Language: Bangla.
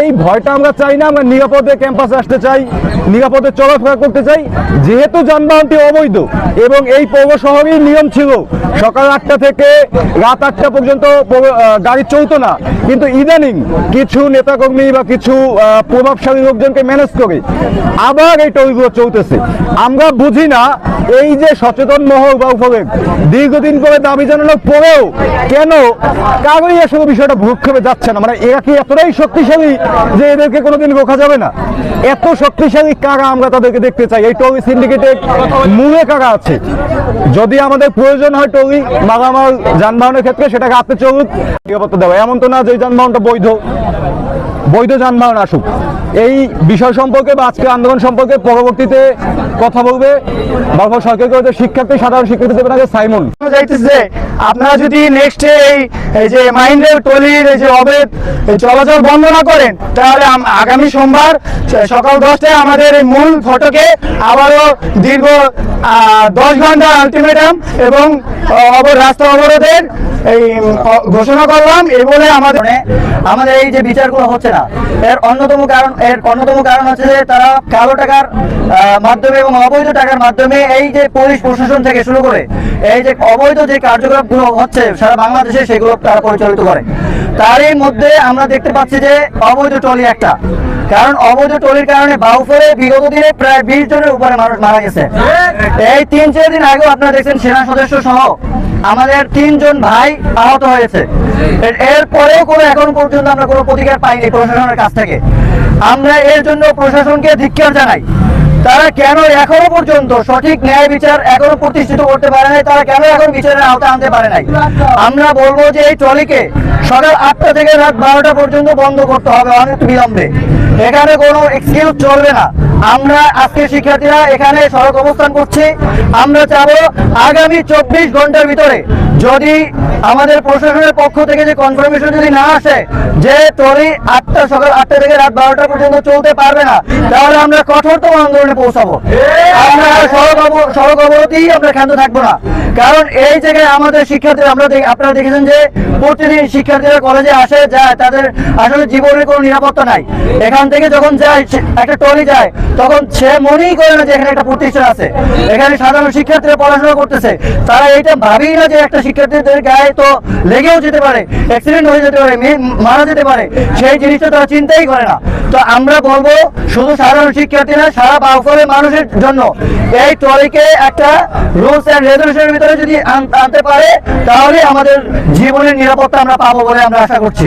এই ভয়টা আমরা চাই না, আমরা নিরাপদে ক্যাম্পাসে আসতে চাই, নিরাপদে চলাফেরা করতে চাই। যেহেতু যানবাহনটি অবৈধ এবং এই পৌর নিয়ম ছিল, সকাল আটটা থেকে রাত আটটা পর্যন্ত গাড়ি চলতো না। কিন্তু ইদানিং কিছু নেতাকর্মী বা কিছু প্রভাবশালী লোকজনকে ম্যানেজ করে আবার এই টলগুলো চলতেছে। আমরা বুঝি না এই যে সচেতন মহল বা উপভোগ দীর্ঘদিন করে দাবি জানানোর পরেও কেন কারোই আসলে বিষয়টা ভূক্ষেপে যাচ্ছে না। মানে এরা কি এতটাই শক্তিশালী যে এদেরকে কোনোদিন রোখা যাবে না? এত শক্তিশালী কারা আমরা তাদেরকে দেখতে চাই? এই টলি সিন্ডিকেটের মূলে কারা আছে? যদি আমাদের প্রয়োজন হয় টলি মালামাল, যানবাহনের ক্ষেত্রে সেটাকে হাতে চলুক নিরাপত্তা দেওয়া। এমন তো না যে যানবাহনটা বৈধ। বৈধ যানবাহন আসুক। এই বিষয় সম্পর্কে বা আজকের আন্দোলন সম্পর্কে পরবর্তীতে কথা বলবে। বাবা সরকারি কলেজের শিক্ষার্থী, সাধারণ শিক্ষার্থী দেবেন আগে সাইমন। যাইতেছে আপনারা যদি নেক্সট এই যে মাইন্ডের টলির যে অবৈধ চলাচল বন্ধ না করেন, তাহলে আগামী সোমবার সকাল দশটায় আমাদের এই মূল ফটকে আবারও দীর্ঘ দশ ঘণ্টা আলটিমেটাম এবং রাস্তা অবরোধের এই ঘোষণা করলাম। এই বলে আমাদের আমাদের এই যে বিচারগুলো হচ্ছে না, এর অন্যতম কারণ, এর অন্যতম কারণ হচ্ছে যে তারা কালো টাকার মাধ্যমে এবং অবৈধ টাকার মাধ্যমে এই যে পুলিশ প্রশাসন থেকে শুরু করে, এই যে অবৈধ যে কার্যকলাপগুলো হচ্ছে, সারা বাংলাদেশে সেগুলো তারা পরিচালিত করে। তারই মধ্যে আমরা দেখতে পাচ্ছি যে অবৈধ টলি একটা। কারণ অবৈধ টলির কারণে বাউফলে বিগত দিনে প্রায় বিশ জনের উপরে মানুষ মারা গেছে। এই তিন, চার দিন আগেও আপনারা দেখছেন সেনা সদস্য সহ আমাদের তিনজন ভাই আহত হয়েছে। এর- এরপরেও কোনো এখন পর্যন্ত আমরা কোনো প্রতিকার পাইনি প্রশাসনের কাছ থেকে। আমরা এর জন্য প্রশাসনকে ধিক্কার জানাই। তারা কেন এখনও পর্যন্ত সঠিক ন্যায় বিচার এখনও প্রতিষ্ঠিত করতে পারে নাই? তারা কেন এখন বিচারের আওতা আনতে পারে নাই? আমরা বলব যে এই ট্রলিকে সকাল আটটা থেকে রাত বারোটা পর্যন্ত বন্ধ করতে হবে অনেক বিলম্বে। এখানে কোনো এক্সকিউজ চলবে না। আমরা আজকে শিক্ষার্থীরা এখানে সড়ক অবস্থান করছি। আমরা চাবো আগামী চব্বিশ ঘণ্টার ভিতরে। যদি আমাদের প্রশাসনের পক্ষ থেকে যে কনফার্মেশন যদি না আসে, যে তরি আটটা সকাল আটটা থেকে রাত বারোটা পর্যন্ত চলতে পারবে না, তাহলে আমরা কঠোরতম আন্দোলনে পৌঁছাবো। আমরা সড়ক সড়ক অবরোধেই আমরা ক্ষান্ত থাকব না। কারণ এই জায়গায় আমাদের শিক্ষার্থীরা আমরা আপনারা দেখেছেন যে প্রতিদিন শিক্ষার্থীরা কলেজে আসে, যায়, তাদের আসলে জীবনের কোনো নিরাপত্তা নাই। এখান থেকে যখন যায় একটা টলি যায়, তখন সে মনেই করে না যে এখানে একটা প্রতিষ্ঠান আছে। এখানে সাধারণ শিক্ষার্থীরা পড়াশোনা করতেছে। তারা এটা ভাবেই না যে একটা শিক্ষার্থীদের গায়ে তো লেগেও যেতে পারে অ্যাক্সিডেন্ট হয়ে যেতে পারে মারা যেতে পারে, সেই জিনিসটা তারা চিন্তাই করে না। তো আমরা বলব, শুধু সাধারণ শিক্ষার্থী না সারা বাউফলের মানুষের জন্য এই ট্রলিকে একটা রুলস এন্ড রেজলিউশনের ভিতরে যদি আনতে পারে, তাহলে আমাদের জীবনের নিরাপত্তা আমরা পাবো বলে আমরা আশা করছি।